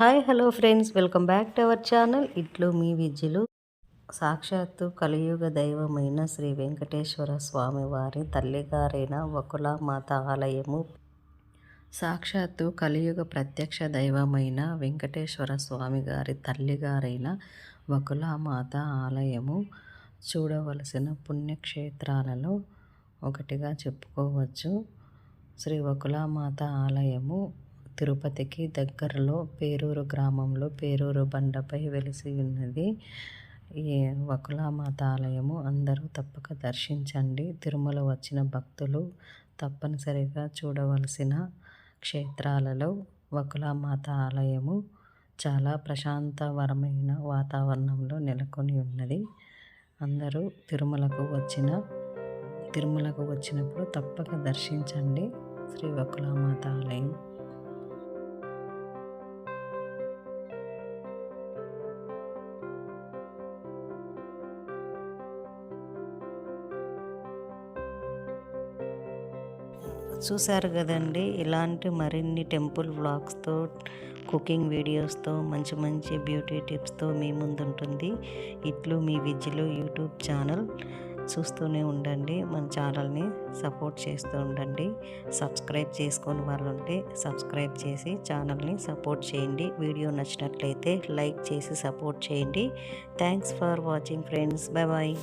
Hi hello friends. Welcome back to our channel. ఇట్లు మీ విద్యలు సాక్షాత్తు కలియుగ దైవమైన శ్రీ వెంకటేశ్వర స్వామి వారి తల్లిగారైన వకులామాత ఆలయము. సాక్షాత్తు కలియుగ ప్రత్యక్ష దైవమైన వెంకటేశ్వర స్వామి గారి తల్లిగారైన వకులామాత ఆలయము చూడవలసిన పుణ్యక్షేత్రాలలో ఒకటిగా చెప్పుకోవచ్చు. శ్రీ వకులామాత ఆలయము తిరుపతికి దగ్గరలో పేరూరు గ్రామంలో పేరూరు బండపై వెలిసి ఉన్నది. ఈ వకులామాత ఆలయము అందరూ తప్పక దర్శించండి. తిరుమల వచ్చిన భక్తులు తప్పనిసరిగా చూడవలసిన క్షేత్రాలలో వకులామాత ఆలయము చాలా ప్రశాంతవరమైన వాతావరణంలో నెలకొని ఉన్నది. అందరూ తిరుమలకు వచ్చిన తిరుమలకు వచ్చినప్పుడు తప్పక దర్శించండి శ్రీ వకులామాత ఆలయం. చూశారు కదండి. ఇలాంటి మరిన్ని టెంపుల్ వ్లాగ్స్తో కుకింగ్ వీడియోస్తో మంచి మంచి బ్యూటీ టిప్స్తో మీ ముందుంటుంది. ఇట్లు మీ విద్యలో యూట్యూబ్ ఛానల్. చూస్తూనే ఉండండి. మన ఛానల్ని సపోర్ట్ చేస్తూ ఉండండి. సబ్స్క్రైబ్ చేసుకొని వాళ్ళు ఉంటే సబ్స్క్రైబ్ చేసి ఛానల్ని సపోర్ట్ చేయండి. వీడియో నచ్చినట్లయితే లైక్ చేసి సపోర్ట్ చేయండి. Thanks for watching friends. Bye bye.